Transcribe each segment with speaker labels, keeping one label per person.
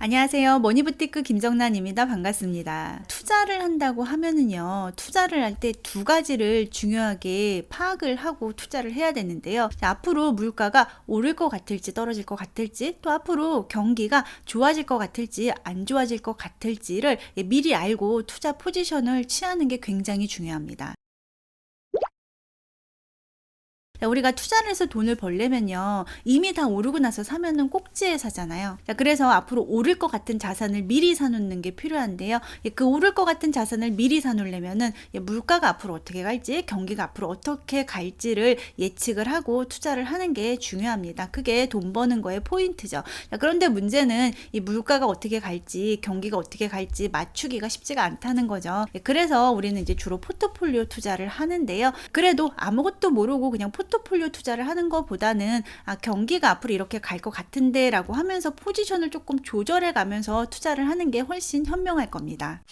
Speaker 1: 안녕하세요. 머니부티크 김정란입니다. 반갑습니다. 투자를 한다고 하면은요, 투자를 할 때 두 가지를 중요하게 파악을 하고 투자를 해야 되는데요. 자, 앞으로 물가가 오를 것 같을지 떨어질 것 같을지, 또 앞으로 경기가 좋아질 것 같을지 안 좋아질 것 같을지를 미리 알고 투자 포지션을 취하는 게 굉장히 중요합니다. 자, 우리가 투자를 해서 돈을 벌려면요. 이미 다 오르고 나서 사면은 꼭지에 사잖아요. 자, 그래서 앞으로 오를 것 같은 자산을 미리 사놓는 게 필요한데요. 예, 그 오를 것 같은 자산을 미리 사놓으려면은 예, 물가가 앞으로 어떻게 갈지, 경기가 앞으로 어떻게 갈지를 예측을 하고 투자를 하는 게 중요합니다. 그게 돈 버는 거의 포인트죠. 자, 그런데 문제는 이 물가가 어떻게 갈지, 경기가 어떻게 갈지 맞추기가 쉽지가 않다는 거죠. 예, 그래서 우리는 이제 주로 포트폴리오 투자를 하는데요. 그래도 아무것도 모르고 그냥 포트 폴리오 투자를 하는 것보다는 아, 경기가 앞으로 이렇게 갈 것 같은데 라고 하면서 포지션을 조금 조절해 가면서 투자를 하는 게 훨씬 현명할 겁니다.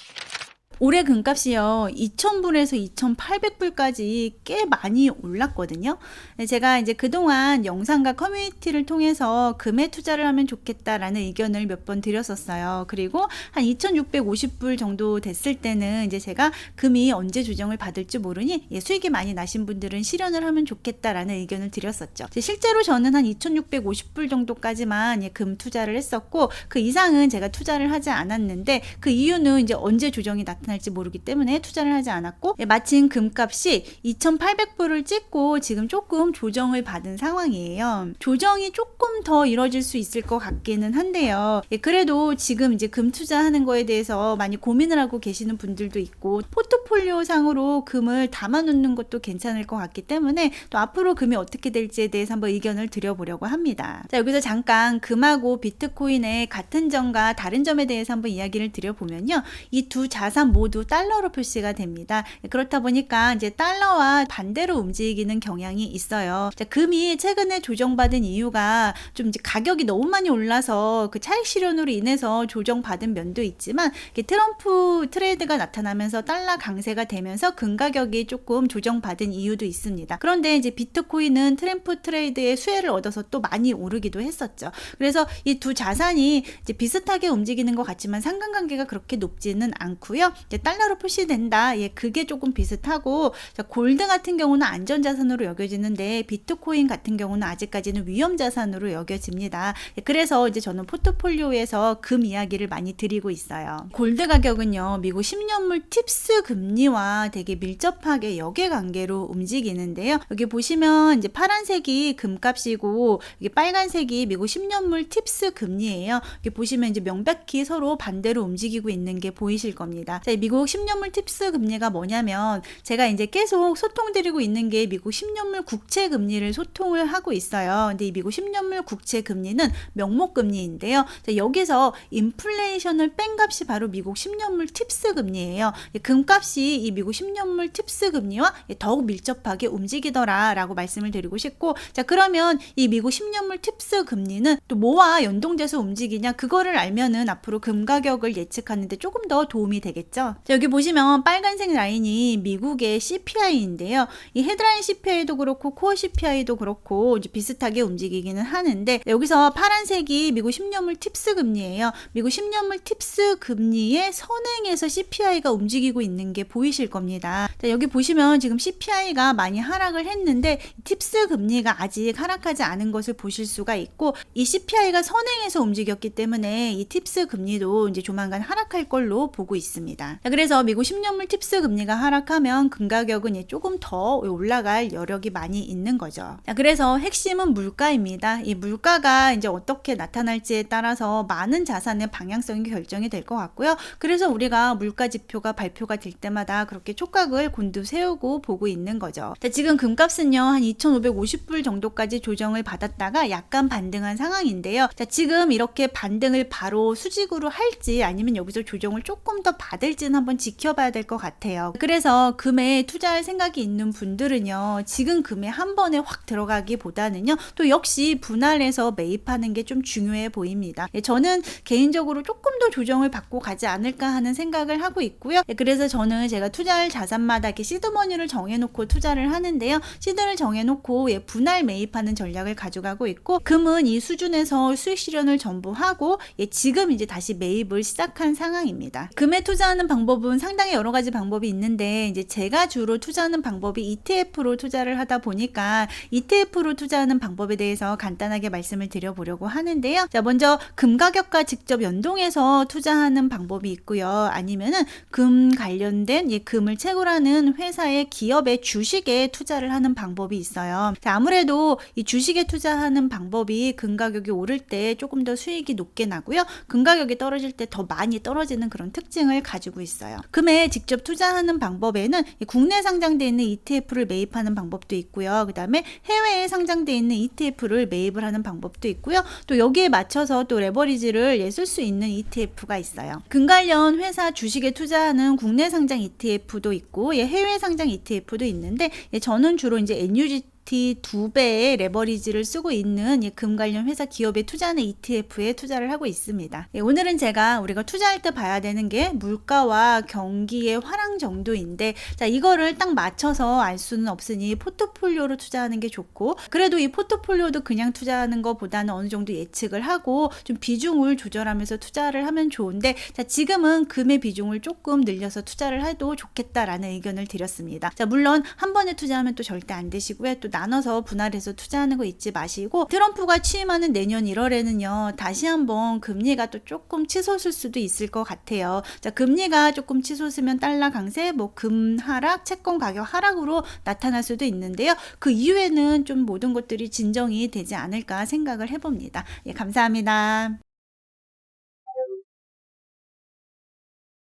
Speaker 1: 올해 금값이요, 2,000불에서 2,800불까지 꽤 많이 올랐거든요. 네, 제가 이제 그동안 영상과 커뮤니티를 통해서 금에 투자를 하면 좋겠다라는 의견을 몇 번 드렸었어요. 그리고 한 2,650불 정도 됐을 때는 이제 제가 금이 언제 조정을 받을지 모르니 예, 수익이 많이 나신 분들은 실현을 하면 좋겠다라는 의견을 드렸었죠. 실제로 저는 한 2,650불 정도까지만 예, 금 투자를 했었고 그 이상은 제가 투자를 하지 않았는데 그 이유는 이제 언제 조정이 나타날지 모르기 때문에 투자를 하지 않았고 예, 마침 금값이 2,800불을 찍고 지금 조금 조정을 받은 상황이에요. 조정이 조금 더 이뤄질 수 있을 것 같기는 한데요. 예, 그래도 지금 이제 금 투자하는 거에 대해서 많이 고민을 하고 계시는 분들도 있고 포트폴리오 상으로 금을 담아 놓는 것도 괜찮을 것 같기 때문에 또 앞으로 금이 어떻게 될지에 대해서 한번 의견을 드려보려고 합니다. 자, 여기서 잠깐 금하고 비트코인의 같은 점과 다른 점에 대해서 한번 이야기를 드려보면요. 이 두 자산 모두 달러로 표시가 됩니다. 그렇다 보니까 이제 달러와 반대로 움직이는 경향이 있어요. 자, 금이 최근에 조정받은 이유가 좀 이제 가격이 너무 많이 올라서 그 차익 실현으로 인해서 조정받은 면도 있지만 트럼프 트레이드가 나타나면서 달러 강세가 되면서 금 가격이 조금 조정받은 이유도 있습니다. 그런데 이제 비트코인은 트럼프 트레이드의 수혜를 얻어서 또 많이 오르기도 했었죠. 그래서 이 두 자산이 이제 비슷하게 움직이는 것 같지만 상관관계가 그렇게 높지는 않고요. 이제 달러로 표시된다. 예, 그게 조금 비슷하고 자, 골드 같은 경우는 안전 자산으로 여겨지는데 비트코인 같은 경우는 아직까지는 위험 자산으로 여겨집니다. 예, 그래서 이제 저는 포트폴리오에서 금 이야기를 많이 드리고 있어요. 골드 가격은요, 미국 10년물 팁스 금리와 되게 밀접하게 역외관계로 움직이는데요. 여기 보시면 이제 파란색이 금값이고 이게 빨간색이 미국 10년물 팁스 금리예요. 여기 보시면 이제 명백히 서로 반대로 움직이고 있는 게 보이실 겁니다. 자, 미국 10년물 팁스 금리가 뭐냐면 제가 이제 계속 소통드리고 있는 게 미국 10년물 국채 금리를 소통을 하고 있어요. 근데 이 미국 10년물 국채 금리는 명목 금리인데요. 자, 여기서 인플레이션을 뺀 값이 바로 미국 10년물 팁스 금리예요. 이 금값이 이 미국 10년물 팁스 금리와 더욱 밀접하게 움직이더라라고 말씀을 드리고 싶고 자 그러면 이 미국 10년물 팁스 금리는 또 뭐와 연동돼서 움직이냐 그거를 알면은 앞으로 금 가격을 예측하는데 조금 더 도움이 되겠죠. 자, 여기 보시면 빨간색 라인이 미국의 CPI인데요. 이 헤드라인 CPI도 그렇고 코어 CPI도 그렇고 비슷하게 움직이기는 하는데 여기서 파란색이 미국 10년물 팁스 금리예요. 미국 10년물 팁스 금리의 선행에서 CPI가 움직이고 있는 게 보이실 겁니다. 자, 여기 보시면 지금 CPI가 많이 하락을 했는데 팁스 금리가 아직 하락하지 않은 것을 보실 수가 있고 이 CPI가 선행해서 움직였기 때문에 이 팁스 금리도 이제 조만간 하락할 걸로 보고 있습니다. 자, 그래서 미국 10년물 팁스 금리가 하락하면 금 가격은 이제 조금 더 올라갈 여력이 많이 있는 거죠. 자, 그래서 핵심은 물가입니다. 이 물가가 이제 어떻게 나타날지에 따라서 많은 자산의 방향성이 결정이 될 것 같고요. 그래서 우리가 물가 지표가 발표가 될 때마다 그렇게 촉각을 곤두세우고 보고 있는 거죠. 자, 지금 금값은요, 한 2,550불 정도까지 조정을 받았다가 약간 반등한 상황인데요. 자, 지금 이렇게 반등을 바로 수직으로 할지 아니면 여기서 조정을 조금 더 받을 될지는 한번 지켜봐야 될 것 같아요. 그래서 금에 투자할 생각이 있는 분들은요, 지금 금에 한 번에 확 들어가기보다는요, 또 역시 분할해서 매입하는 게 좀 중요해 보입니다. 예, 저는 개인적으로 조금 더 조정을 받고 가지 않을까 하는 생각을 하고 있고요. 예, 그래서 저는 제가 투자할 자산마다 이렇게 시드머니를 정해놓고 투자를 하는데요. 시드를 정해놓고 예, 분할 매입하는 전략을 가져가고 있고, 금은 이 수준에서 수익 실현을 전부 하고, 예, 지금 이제 다시 매입을 시작한 상황입니다. 금에 투자하는 방법은 상당히 여러 가지 방법이 있는데, 이제 제가 주로 투자하는 방법이 ETF로 투자를 하다 보니까 ETF로 투자하는 방법에 대해서 간단하게 말씀을 드려보려고 하는데요. 자, 먼저 금 가격과 직접 연동해서 투자하는 방법이 있고요. 아니면은 금 관련된 이 금을 채굴하는 회사의 기업의 주식에 투자를 하는 방법이 있어요. 자, 아무래도 이 주식에 투자하는 방법이 금 가격이 오를 때 조금 더 수익이 높게 나고요. 금 가격이 떨어질 때 더 많이 떨어지는 그런 특징을 가지고 있어요. 금에 직접 투자하는 방법에는 이 국내 상장돼 있는 ETF를 매입하는 방법도 있고요. 그다음에 해외에 상장돼 있는 ETF를 매입을 하는 방법도 있고요. 또 여기에 맞춰서 또 레버리지를 예, 쓸 수 있는 ETF가 있어요. 금 관련 회사 주식에 투자하는 국내 상장 ETF도 있고 예, 해외 상장 ETF도 있는데 예, 저는 주로 이제 NUG 두 배의 레버리지를 쓰고 있는 이금 관련 회사 기업에 투자하는 ETF에 투자를 하고 있습니다. 예, 오늘은 제가 우리가 투자할 때 봐야 되는 게 물가와 경기의 화랑 정도인데 자 이거를 딱 맞춰서 알 수는 없으니 포트폴리오로 투자하는 게 좋고 그래도 이 포트폴리오도 그냥 투자하는 것보다는 어느 정도 예측을 하고 좀 비중을 조절하면서 투자를 하면 좋은데 자 지금은 금의 비중을 조금 늘려서 투자를 해도 좋겠다라는 의견을 드렸습니다. 자 물론 한 번에 투자하면 또 절대 안 되시고요. 또 나눠서 분할해서 투자하는 거 잊지 마시고 트럼프가 취임하는 내년 1월에는요 다시 한번 금리가 또 조금 치솟을 수도 있을 것 같아요. 자 금리가 조금 치솟으면 달러 강세, 뭐 금 하락, 채권 가격 하락으로 나타날 수도 있는데요. 그 이후에는 좀 모든 것들이 진정이 되지 않을까 생각을 해봅니다. 예, 감사합니다.